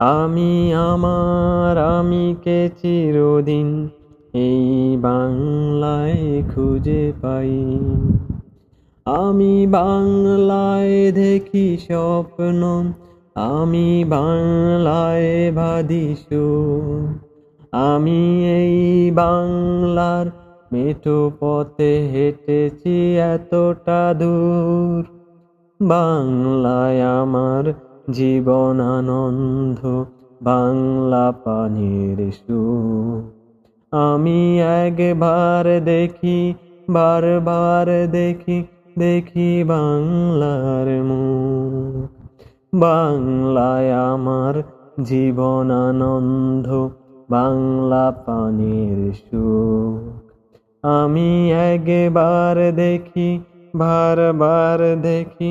আমি আমার আমিকে চিরদিন এই বাংলায় খুঁজে পাই? আমি বাংলায় দেখি স্বপ্ন, আমি বাংলায় বাদিসু আমি এই বাংলার মেঠো পথে হেঁটেছি এতটা দূর। বাংলায় আমার জীবন আনন্দ বাংলা পানির সুর আমি একবার দেখি, বারবার দেখি দেখি বাংলার মুখ বাংলায় আমার জীবন আনন্দ বাংলা পানির সুখ আমি একবার দেখি, বারবার দেখি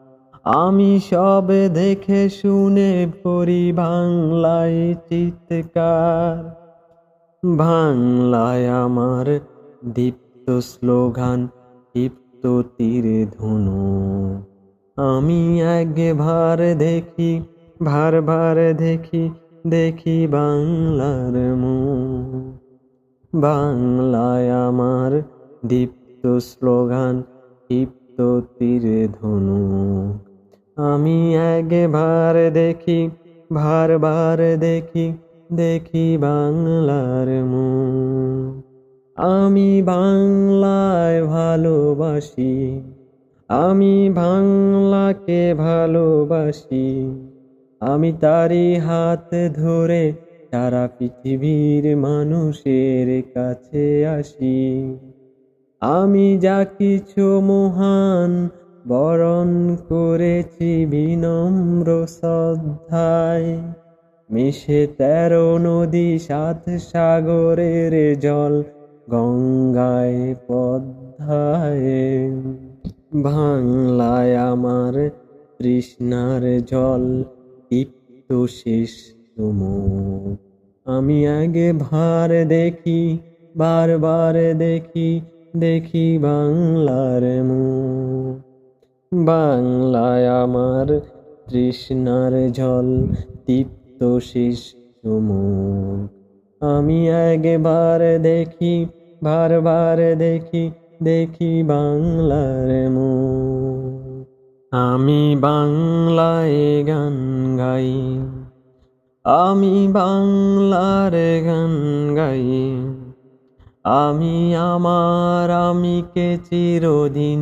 আমি সব দেখে শুনে পড়ি বাংলায় চিৎকার। বাংলায় আমার দীপ্ত স্লোগান, দীপ্ত তীরে ধনু। আমি একবার দেখি ভার ভার দেখি দেখি বাংলার মু বাংলায় আমার দীপ্ত স্লোগান, দীপ্ত তীরে ধনু। আমি একবার দেখি, বারবার দেখি দেখি বাংলার মুখ আমি বাংলায় ভালোবাসি, আমি বাংলাকে ভালোবাসি, আমি তারই হাত ধরে সারা পৃথিবীর মানুষের কাছে আসি। আমি যা কিছু মহান বরণ করেছি বিনম্র শ্রদ্ধায়। মিশে তেরো নদী, সাত সাগরের জল গঙ্গায় পদ্মায় বাংলায় আমার তৃষ্ণার জল দীপ্ত শেষ আমি আগে ভার দেখি, বারবার দেখি দেখি বাংলার মুখ। বাংলায় আমার তৃষ্ণার জল দীপ্ত শেষ তুমুক আমি একবার দেখি, বারবার দেখি দেখি বাংলার মুখ। আমি বাংলায় গান গাই, আমি বাংলার গান গাই। আমি আমার আমিকে চিরদিন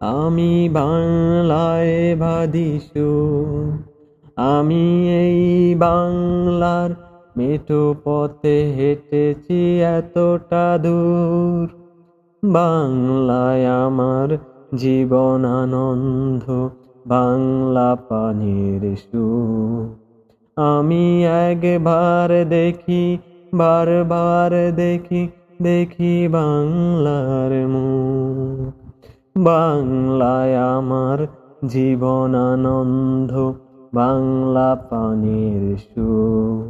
আমি বাংলায় বাদিসু আমি এই বাংলার মেঠো পথে হেঁটেছি এতটা দূর। বাংলায় আমার জীবন আনন্দ, বাংলা পানির সুর। আমি একবার দেখি, বারবার দেখি দেখি বাংলার মুখ বাংলায় আমার জীবন আনন্দ বাংলা পানির সুখ।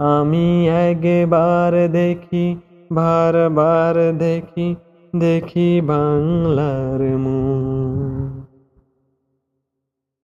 আমি একবার দেখি বারবার দেখি দেখি বাংলার